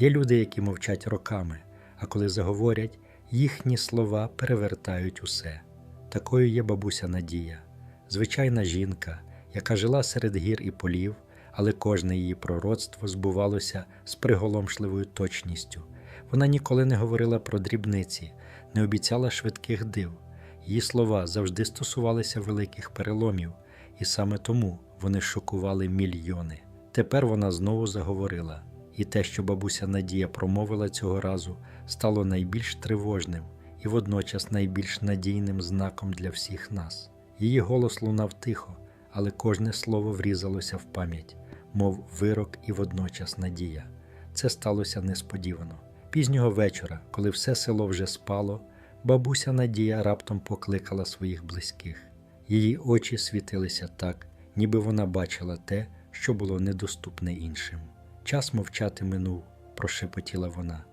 Є люди, які мовчать роками, а коли заговорять, їхні слова перевертають усе. Такою є бабуся Надія, звичайна жінка, яка жила серед гір і полів, але кожне її пророцтво збувалося з приголомшливою точністю. Вона ніколи не говорила про дрібниці, не обіцяла швидких див. Її слова завжди стосувалися великих переломів, і саме тому вони шокували мільйони. Тепер вона знову заговорила, і те, що бабуся Надія промовила цього разу, стало найбільш тривожним і водночас найбільш надійним знаком для всіх нас. Її голос лунав тихо, але кожне слово врізалося в пам'ять, мов вирок і водночас надія. Це сталося несподівано. Пізнього вечора, коли все село вже спало, бабуся Надія раптом покликала своїх близьких. Її очі світилися так, ніби вона бачила те, що було недоступне іншим. Час мовчати минув, прошепотіла вона.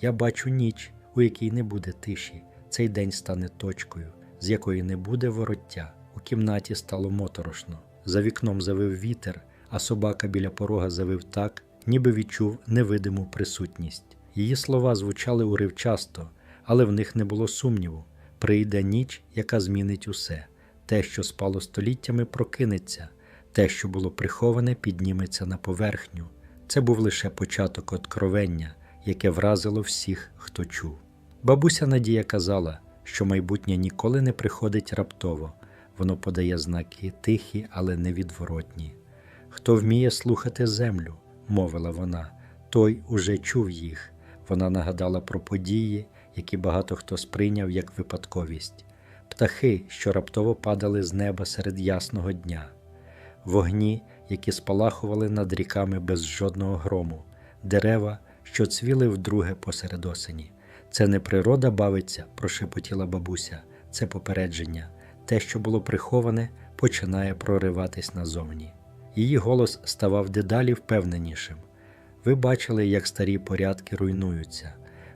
Я бачу ніч, у якій не буде тиші. Цей день стане точкою, з якої не буде вороття. У кімнаті стало моторошно. За вікном завив вітер, а собака біля порога завив так, ніби відчув невидиму присутність. Її слова звучали уривчасто, але в них не було сумніву. Прийде ніч, яка змінить усе. Те, що спало століттями, прокинеться, те, що було приховане, підніметься на поверхню. Це був лише початок откровення, яке вразило всіх, хто чув. Бабуся Надія казала, що майбутнє ніколи не приходить раптово, воно подає знаки тихі, але невідворотні. Хто вміє слухати землю, мовила вона, той уже чув їх. Вона нагадала про події, які багато хто сприйняв як випадковість, птахи, що раптово падали з неба серед ясного дня, вогні, які спалахували над ріками без жодного грому, дерева, що цвіли вдруге посеред осені. Це не природа бавиться, прошепотіла бабуся, це попередження. Те, що було приховане, починає прориватись назовні. Її голос ставав дедалі впевненішим. Ви бачили, як старі порядки руйнуються.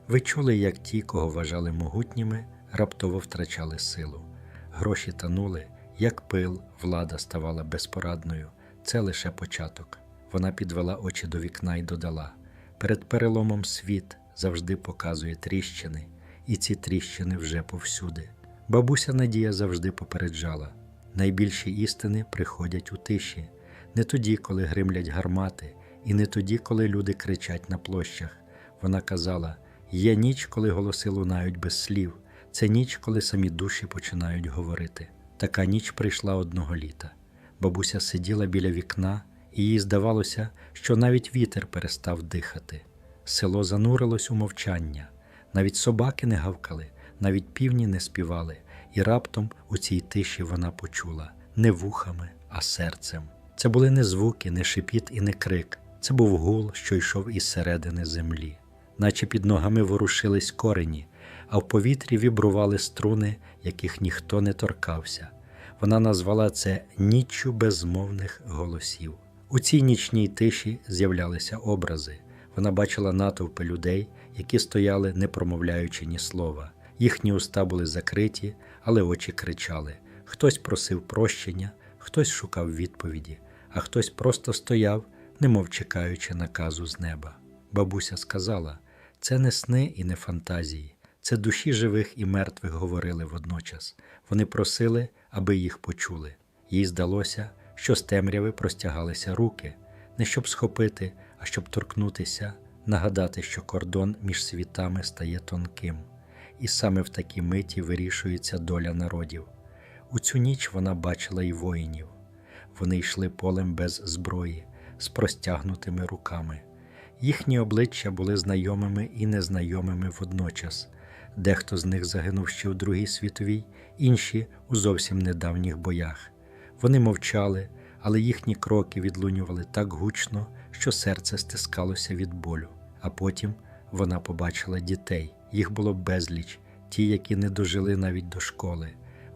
Ви чули, як ті, кого вважали могутніми, раптово втрачали силу. Гроші танули, як пил, влада ставала безпорадною. Це лише початок. Вона підвела очі до вікна і додала: перед переломом світ завжди показує тріщини, і ці тріщини вже повсюди. Бабуся Надія завжди попереджала: найбільші істини приходять у тиші, не тоді, коли гримлять гармати, і не тоді, коли люди кричать на площах. Вона казала: є ніч, коли голоси лунають без слів, це ніч, коли самі душі починають говорити. Така ніч прийшла одного літа. Бабуся сиділа біля вікна, і їй здавалося, що навіть вітер перестав дихати. Село занурилось у мовчання, навіть собаки не гавкали, навіть півні не співали, і раптом у цій тиші вона почула не вухами, а серцем. Це були не звуки, не шипіт і не крик. Це був гул, що йшов із середини землі, наче під ногами ворушились корені, а в повітрі вібрували струни, яких ніхто не торкався. Вона назвала це ніччю безмовних голосів. У цій нічній тиші з'являлися образи. Вона бачила натовпи людей, які стояли, не промовляючи ні слова. Їхні уста були закриті, але очі кричали. Хтось просив прощення, хтось шукав відповіді, а хтось просто стояв, немов чекаючи наказу з неба. Бабуся сказала: це не сни і не фантазії, це душі живих і мертвих говорили водночас. Вони просили, аби їх почули. Їй здалося, що з темряви простягалися руки, не щоб схопити, а щоб торкнутися, нагадати, що кордон між світами стає тонким, і саме в такій миті вирішується доля народів. У цю ніч вона бачила й воїнів. Вони йшли полем без зброї, з простягнутими руками. Їхні обличчя були знайомими і незнайомими водночас. Дехто з них загинув ще у Другій світовій, інші у зовсім недавніх боях. Вони мовчали, але їхні кроки відлунювали так гучно, що серце стискалося від болю. А потім вона побачила дітей. Їх було безліч, ті, які не дожили навіть до школи.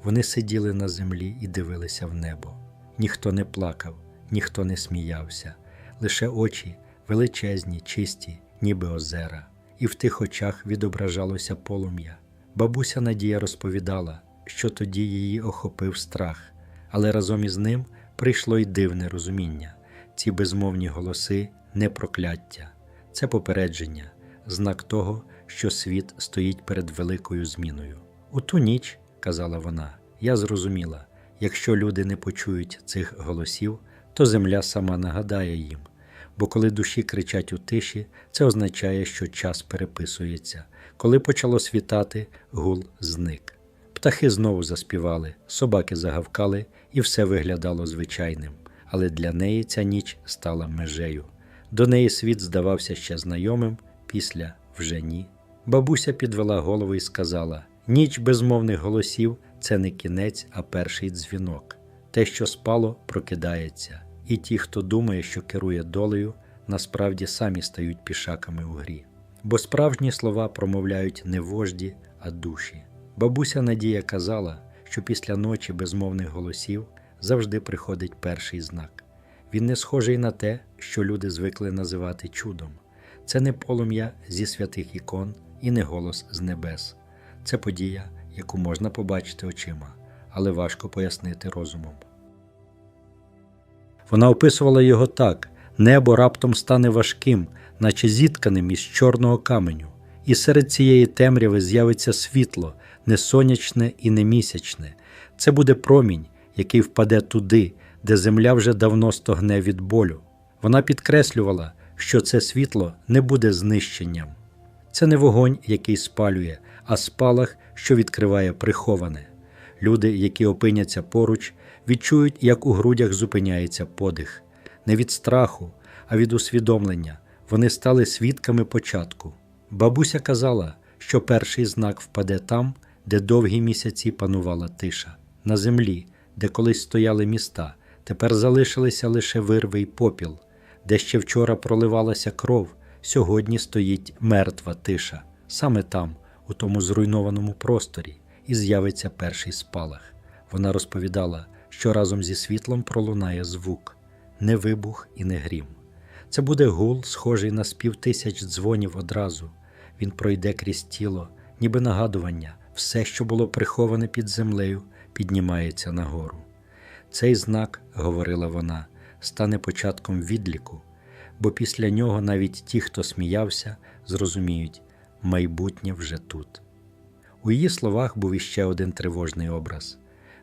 Вони сиділи на землі і дивилися в небо. Ніхто не плакав, ніхто не сміявся, лише очі величезні, чисті, ніби озера, і в тих очах відображалося полум'я. Бабуся Надія розповідала, що тоді її охопив страх, але разом із ним прийшло й дивне розуміння. Ці безмовні голоси не прокляття, це попередження, знак того, що світ стоїть перед великою зміною. У ту ніч, казала вона, я зрозуміла, якщо люди не почують цих голосів, то земля сама нагадає їм. Бо коли душі кричать у тиші, це означає, що час переписується. Коли почало світати, гул зник. Птахи знову заспівали, собаки загавкали, і все виглядало звичайним. Але для неї ця ніч стала межею. До неї світ здавався ще знайомим, після вже ні. Бабуся підвела голову і сказала: ніч безмовних голосів це не кінець, а перший дзвінок. Те, що спало, прокидається, і ті, хто думає, що керує долею, насправді самі стають пішаками у грі. Бо справжні слова промовляють не вожді, а душі. Бабуся Надія казала, що після ночі безмовних голосів завжди приходить перший знак. Він не схожий на те, що люди звикли називати чудом. Це не полум'я зі святих ікон і не голос з небес. Це подія, яку можна побачити очима, але важко пояснити розумом. Вона описувала його так: небо раптом стане важким, наче зітканим із чорного каменю, і серед цієї темряви з'явиться світло, не сонячне і не місячне. Це буде промінь, який впаде туди, де земля вже давно стогне від болю. Вона підкреслювала, що це світло не буде знищенням. Це не вогонь, який спалює, а спалах, що відкриває приховане. Люди, які опиняться поруч, відчують, як у грудях зупиняється подих, не від страху, а від усвідомлення. Вони стали свідками початку. Бабуся казала, що перший знак впаде там, де довгі місяці панувала тиша, на землі, де колись стояли міста, тепер залишилися лише вирви й попіл, де ще вчора проливалася кров, сьогодні стоїть мертва тиша, саме там, у тому зруйнованому просторі, і з'явиться перший спалах. Вона розповідала, що разом зі світлом пролунає звук, не вибух і не грім. Це буде гул, схожий на спів тисяч дзвонів одразу. Він пройде крізь тіло, ніби нагадування, все, що було приховане під землею, піднімається нагору. Цей знак, говорила вона, стане початком відліку, бо після нього навіть ті, хто сміявся, зрозуміють, майбутнє вже тут. У її словах був іще один тривожний образ.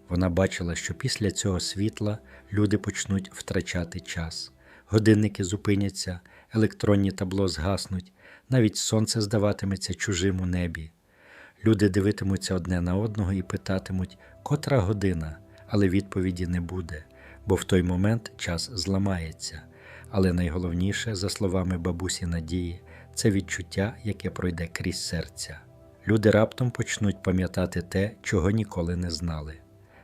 Вона бачила, що після цього світла люди почнуть втрачати час, годинники зупиняться, електронні табло згаснуть, навіть сонце здаватиметься чужим у небі. Люди дивитимуться одне на одного і питатимуть, котра година, але відповіді не буде, бо в той момент час зламається. Але найголовніше, за словами бабусі Надії, це відчуття, яке пройде крізь серця. Люди раптом почнуть пам'ятати те, чого ніколи не знали.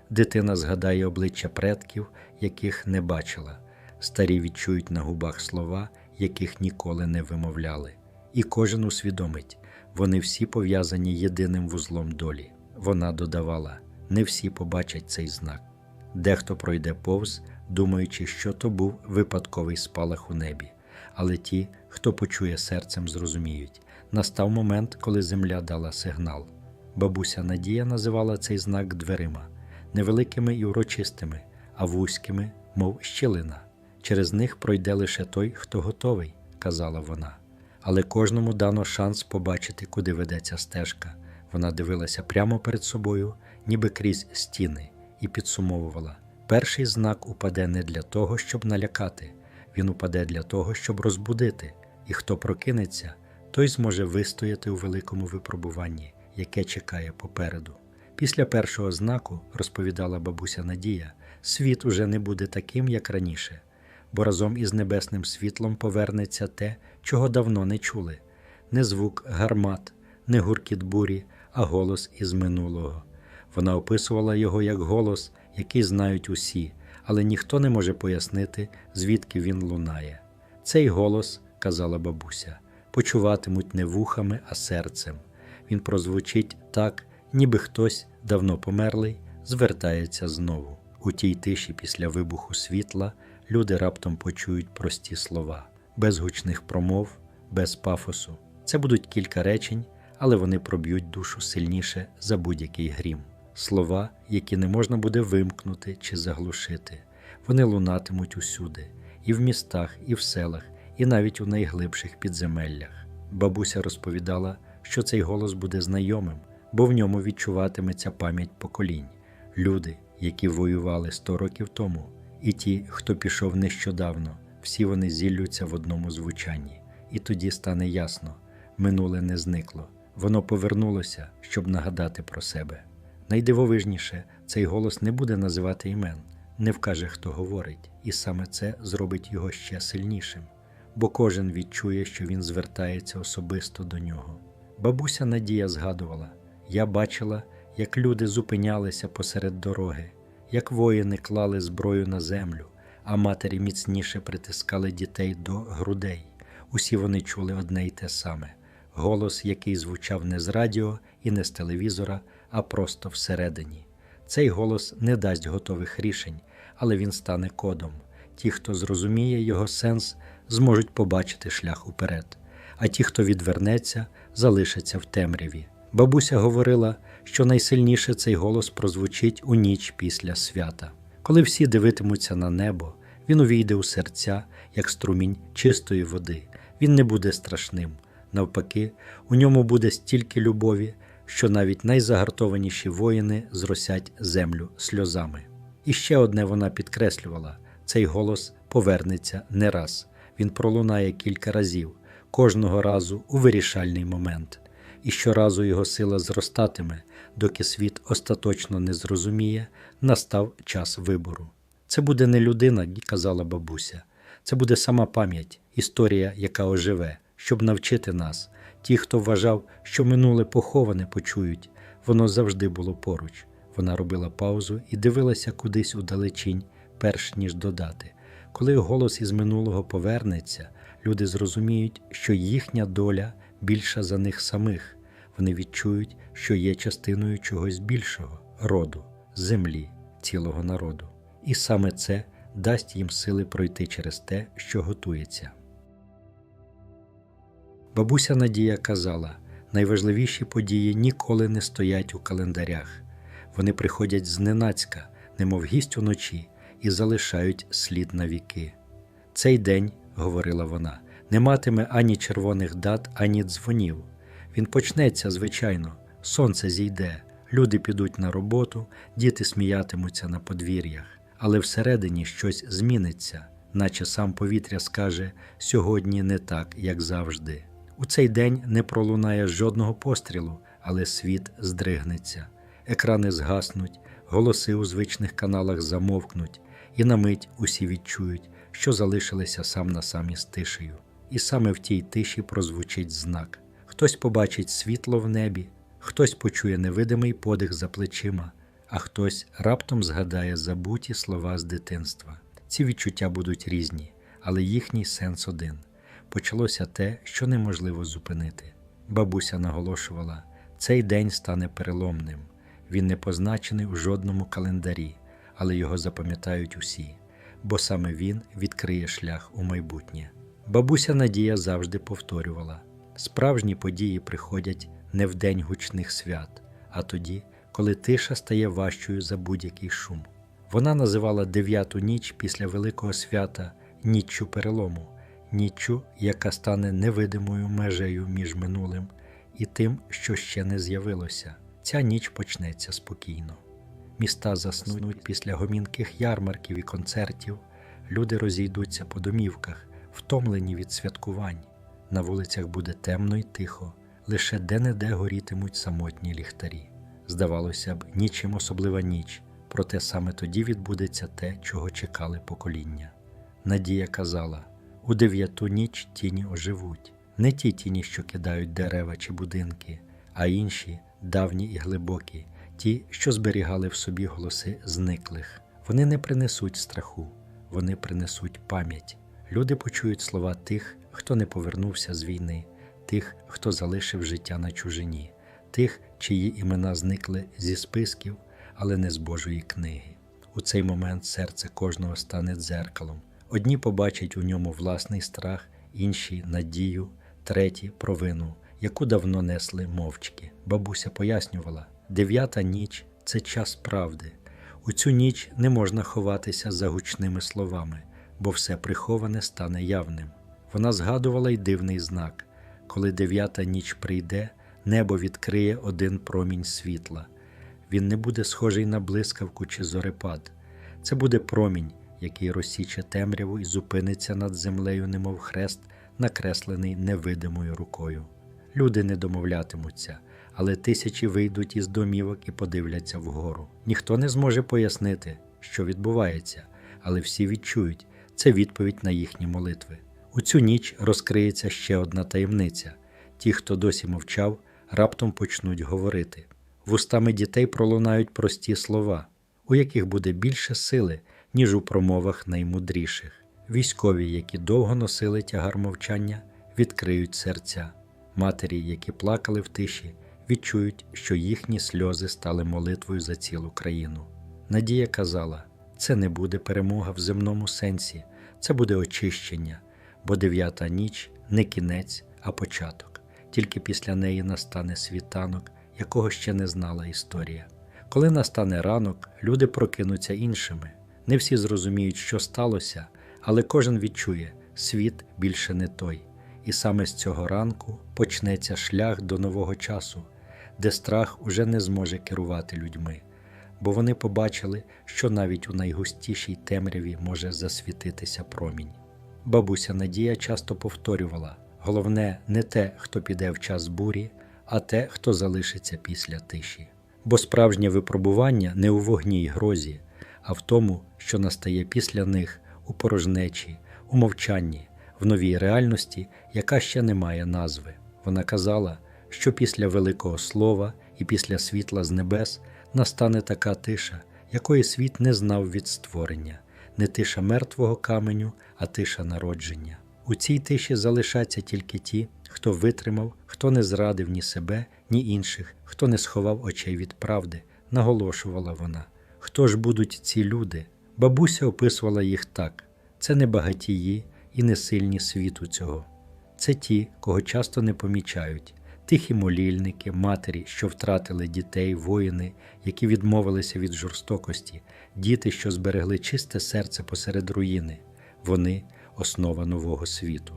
Дитина згадає обличчя предків, яких не бачила, старі відчують на губах слова, яких ніколи не вимовляли, і кожен усвідомить, вони всі пов'язані єдиним вузлом долі. Вона додавала: не всі побачать цей знак. Дехто пройде повз, думаючи, що то був випадковий спалах у небі, але ті, хто почує серцем, зрозуміють. Настав момент, коли земля дала сигнал. Бабуся Надія називала цей знак дверима, невеликими і урочистими, а вузькими, мов щілина. Через них пройде лише той, хто готовий, казала вона. Але кожному дано шанс побачити, куди ведеться стежка. Вона дивилася прямо перед собою, ніби крізь стіни, і підсумовувала: перший знак упаде не для того, щоб налякати, він упаде для того, щоб розбудити, і хто прокинеться, той зможе вистояти у великому випробуванні, яке чекає попереду. Після першого знаку, розповідала бабуся Надія, світ уже не буде таким, як раніше, бо разом із небесним світлом повернеться те, чого давно не чули не звук гармат, не гуркіт бурі, а голос із минулого. Вона описувала його як голос, який знають усі, але ніхто не може пояснити, звідки він лунає. Цей голос, казала бабуся, почуватимуть не вухами, а серцем. Він прозвучить так, ніби хтось, давно померлий, звертається знову. У тій тиші після вибуху світла люди раптом почують прості слова, без гучних промов, без пафосу. Це будуть кілька речень, але вони проб'ють душу сильніше за будь-який грім. Слова, які не можна буде вимкнути чи заглушити. Вони лунатимуть усюди, і в містах, і в селах, і навіть у найглибших підземеллях. Бабуся розповідала, що цей голос буде знайомим, бо в ньому відчуватиметься пам'ять поколінь, люди, які воювали 100 років тому, і ті, хто пішов нещодавно, всі вони зіллються в одному звучанні, і тоді стане ясно минуле не зникло, воно повернулося, щоб нагадати про себе. Найдивовижніше, цей голос не буде називати імен, не вкаже, хто говорить, і саме це зробить його ще сильнішим, бо кожен відчує, що він звертається особисто до нього. Бабуся Надія згадувала: я бачила, як люди зупинялися посеред дороги, як воїни клали зброю на землю, а матері міцніше притискали дітей до грудей. Усі вони чули одне й те саме голос, який звучав не з радіо і не з телевізора, а просто всередині. Цей голос не дасть готових рішень, але він стане кодом. Ті, хто зрозуміє його сенс, зможуть побачити шлях уперед, а ті, хто відвернеться, залишаться в темряві. Бабуся говорила, що найсильніше цей голос прозвучить у ніч після свята. Коли всі дивитимуться на небо, він увійде у серця, як струмінь чистої води. Він не буде страшним. Навпаки, у ньому буде стільки любові, що навіть найзагартованіші воїни зросять землю сльозами. І ще одне вона підкреслювала: цей голос повернеться не раз, він пролунає кілька разів, кожного разу у вирішальний момент, і щоразу його сила зростатиме, доки світ остаточно не зрозуміє, настав час вибору. Це буде не людина, казала бабуся, це буде сама пам'ять, історія, яка оживе, щоб навчити нас. Ті, хто вважав, що минуле поховане, почують, воно завжди було поруч. Вона робила паузу і дивилася кудись удалечінь, перш ніж додати. Коли голос із минулого повернеться, люди зрозуміють, що їхня доля більша за них самих. Вони відчують, що є частиною чогось більшого роду, землі, цілого народу. І саме це дасть їм сили пройти через те, що готується. Бабуся Надія казала: найважливіші події ніколи не стоять у календарях. Вони приходять зненацька, немов гість уночі, і залишають слід на віки. Цей день, говорила вона, не матиме ані червоних дат, ані дзвонів. Він почнеться, звичайно, сонце зійде, люди підуть на роботу, діти сміятимуться на подвір'ях, але всередині щось зміниться, наче сам повітря скаже сьогодні не так, як завжди. У цей день не пролунає жодного пострілу, але світ здригнеться, екрани згаснуть, голоси у звичних каналах замовкнуть, і на мить усі відчують, що залишилися сам на сам із тишею. І саме в тій тиші прозвучить знак. Хтось побачить світло в небі, хтось почує невидимий подих за плечима, а хтось раптом згадає забуті слова з дитинства. Ці відчуття будуть різні, але їхній сенс один почалося те, що неможливо зупинити. Бабуся наголошувала, цей день стане переломним. Він не позначений у жодному календарі, але його запам'ятають усі, бо саме він відкриє шлях у майбутнє. Бабуся Надія завжди повторювала: справжні події приходять не в день гучних свят, а тоді, коли тиша стає важчою за будь-який шум. Вона називала дев'яту ніч після Великого свята ніччю перелому ніччю, яка стане невидимою межею між минулим і тим, що ще не з'явилося. Ця ніч почнеться спокійно. Міста заснуть після гомінких ярмарків і концертів, люди розійдуться по домівках, втомлені від святкувань. На вулицях буде темно й тихо, лише де-не-де горітимуть самотні ліхтарі. Здавалося б, нічим особлива ніч, проте саме тоді відбудеться те, чого чекали покоління. Надія казала у дев'яту ніч тіні оживуть, не ті тіні, що кидають дерева чи будинки, а інші давні і глибокі, ті, що зберігали в собі голоси зниклих. Вони не принесуть страху, вони принесуть пам'ять. Люди почують слова тих, хто не повернувся з війни, тих, хто залишив життя на чужині, тих, чиї імена зникли зі списків, але не з Божої книги. У цей момент серце кожного стане дзеркалом. Одні побачать у ньому власний страх, інші надію, треті провину, яку давно несли мовчки. Бабуся пояснювала: дев'ята ніч це час правди. У цю ніч не можна ховатися за гучними словами, бо все приховане стане явним. Вона згадувала й дивний знак коли дев'ята ніч прийде, небо відкриє один промінь світла. Він не буде схожий на блискавку чи зорепад. Це буде промінь, який розсіче темряву і зупиниться над землею, немов хрест, накреслений невидимою рукою. Люди не домовлятимуться, але тисячі вийдуть із домівок і подивляться вгору. Ніхто не зможе пояснити, що відбувається, але всі відчують це відповідь на їхні молитви. У цю ніч розкриється ще одна таємниця: ті, хто досі мовчав, раптом почнуть говорити. Вустами дітей пролунають прості слова, у яких буде більше сили, ніж у промовах наймудріших. Військові, які довго носили тягар мовчання, відкриють серця. Матері, які плакали в тиші, відчують, що їхні сльози стали молитвою за цілу країну. Надія казала: це не буде перемога в земному сенсі, це буде очищення, бо дев'ята ніч не кінець, а початок. Тільки після неї настане світанок, якого ще не знала історія. Коли настане ранок, люди прокинуться іншими. Не всі зрозуміють, що сталося, але кожен відчує, світ більше не той. І саме з цього ранку почнеться шлях до нового часу, де страх уже не зможе керувати людьми, бо вони побачили, що навіть у найгустішій темряві може засвітитися промінь. Бабуся Надія часто повторювала: головне не те, хто піде в час бурі, а те, хто залишиться після тиші. Бо справжнє випробування не у вогні й грозі, а в тому, що настає після них у порожнечі, у мовчанні, в новій реальності, яка ще не має назви. Вона казала, що після великого слова і після світла з небес настане така тиша, якої світ не знав від створення, не тиша мертвого каменю, а тиша народження. У цій тиші залишаться тільки ті, хто витримав, хто не зрадив ні себе, ні інших, хто не сховав очей від правди, наголошувала вона. Хто ж будуть ці люди? Бабуся описувала їх так: це не багатії і не сильні світу цього. Це ті, кого часто не помічають, тихі молільники, матері, що втратили дітей, воїни, які відмовилися від жорстокості, діти, що зберегли чисте серце посеред руїни. Вони основа нового світу.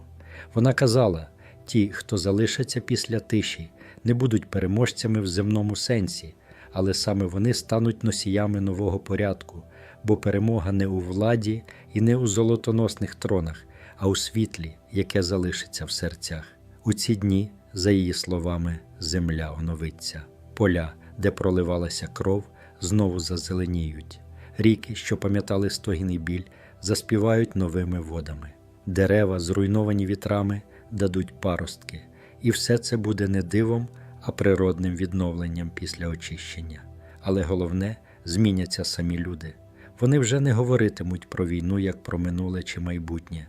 Вона казала: ті, хто залишаться після тиші, не будуть переможцями в земному сенсі, але саме вони стануть носіями нового порядку, бо перемога не у владі і не у золотоносних тронах, а у світлі, яке залишиться в серцях. У ці дні, за її словами, земля оновиться, поля, де проливалася кров, знову зазеленіють. Ріки, що пам'ятали стогін і біль, заспівають новими водами. Дерева, зруйновані вітрами, дадуть паростки, і все це буде не дивом, а природним відновленням після очищення. Але головне, зміняться самі люди. Вони вже не говоритимуть про війну як про минуле чи майбутнє.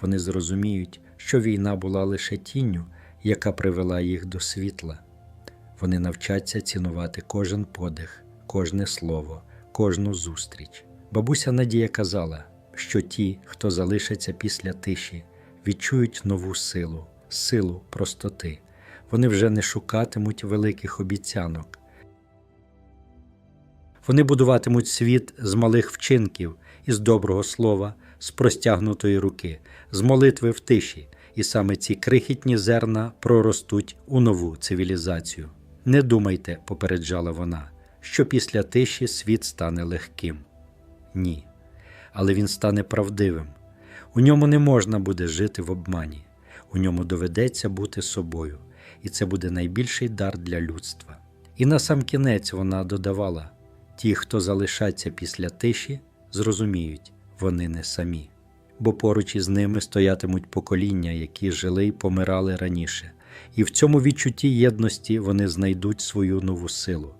Вони зрозуміють, що війна була лише тінню, яка привела їх до світла. Вони навчаться цінувати кожен подих, кожне слово, кожну зустріч. Бабуся Надія казала, що ті, хто залишиться після тиші, відчують нову силу, силу простоти. Вони вже не шукатимуть великих обіцянок. Вони будуватимуть світ з малих вчинків, із доброго слова, з простягнутої руки, з молитви в тиші, і саме ці крихітні зерна проростуть у нову цивілізацію. Не думайте, попереджала вона, що після тиші світ стане легким. Ні. Але він стане правдивим. У ньому не можна буде жити в обмані, у ньому доведеться бути собою, і це буде найбільший дар для людства. І на сам кінець вона додавала: ті, хто залишаться після тиші, зрозуміють, вони не самі, бо поруч із ними стоятимуть покоління, які жили й помирали раніше, і в цьому відчутті єдності вони знайдуть свою нову силу.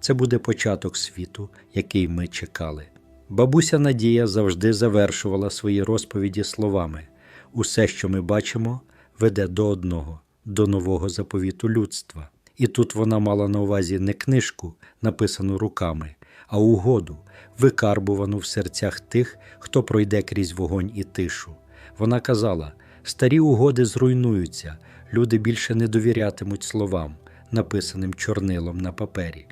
Це буде початок світу, який ми чекали. Бабуся Надія завжди завершувала свої розповіді словами: усе, що ми бачимо, веде до одного, до нового заповіту людства. І тут вона мала на увазі не книжку, написану руками, а угоду, викарбувану в серцях тих, хто пройде крізь вогонь і тишу. Вона казала: старі угоди зруйнуються, люди більше не довірятимуть словам, написаним чорнилом на папері,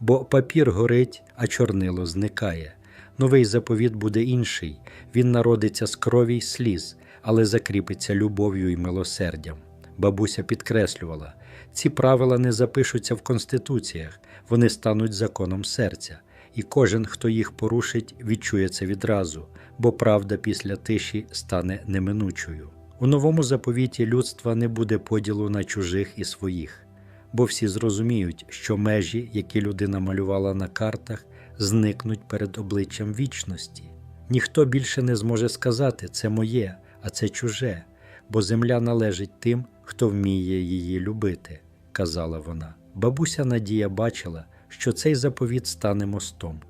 бо папір горить, а чорнило зникає. Новий заповіт буде інший, він народиться з крові й сліз, але закріпиться любов'ю і милосердям. Бабуся підкреслювала, ці правила не запишуться в конституціях, вони стануть законом серця, і кожен, хто їх порушить, відчує це відразу, бо правда після тиші стане неминучою. У новому заповіті людства не буде поділу на чужих і своїх, бо всі зрозуміють, що межі, які людина малювала на картах, зникнуть перед обличчям вічності. Ніхто більше не зможе сказати це моє, а це чуже, бо земля належить тим, хто вміє її любити, казала вона. Бабуся Надія бачила, що цей заповіт стане мостом,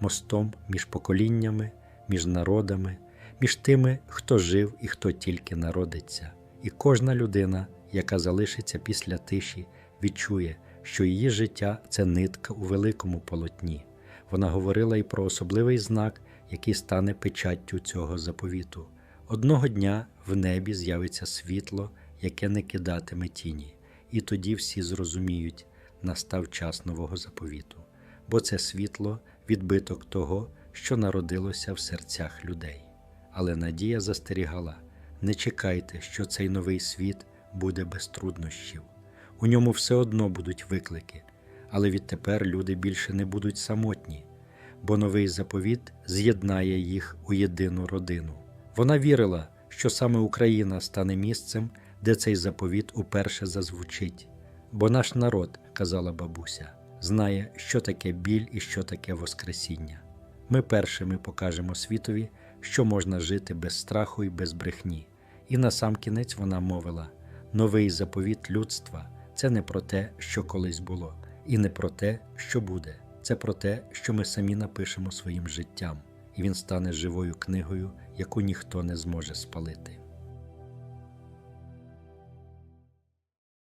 мостом між поколіннями, між народами, між тими, хто жив і хто тільки народиться. І кожна людина, яка залишиться після тиші, відчує, що її життя це нитка у великому полотні. Вона говорила і про особливий знак, який стане печаттю цього заповіту. Одного дня в небі з'явиться світло, яке не кидатиме тіні, і тоді всі зрозуміють, настав час нового заповіту, бо це світло відбиток того, що народилося в серцях людей. Але Надія застерігала: не чекайте, що цей новий світ буде без труднощів. У ньому все одно будуть виклики, але відтепер люди більше не будуть самотні, бо новий заповіт з'єднає їх у єдину родину. Вона вірила, що саме Україна стане місцем, де цей заповіт уперше зазвучить. Бо наш народ, казала бабуся, знає, що таке біль і що таке Воскресіння. Ми першими покажемо світові, що можна жити без страху і без брехні. І насамкінець вона мовила: новий заповіт людства це не про те, що колись було, і не про те, що буде. Це про те, що ми самі напишемо своїм життям, і він стане живою книгою, яку ніхто не зможе спалити.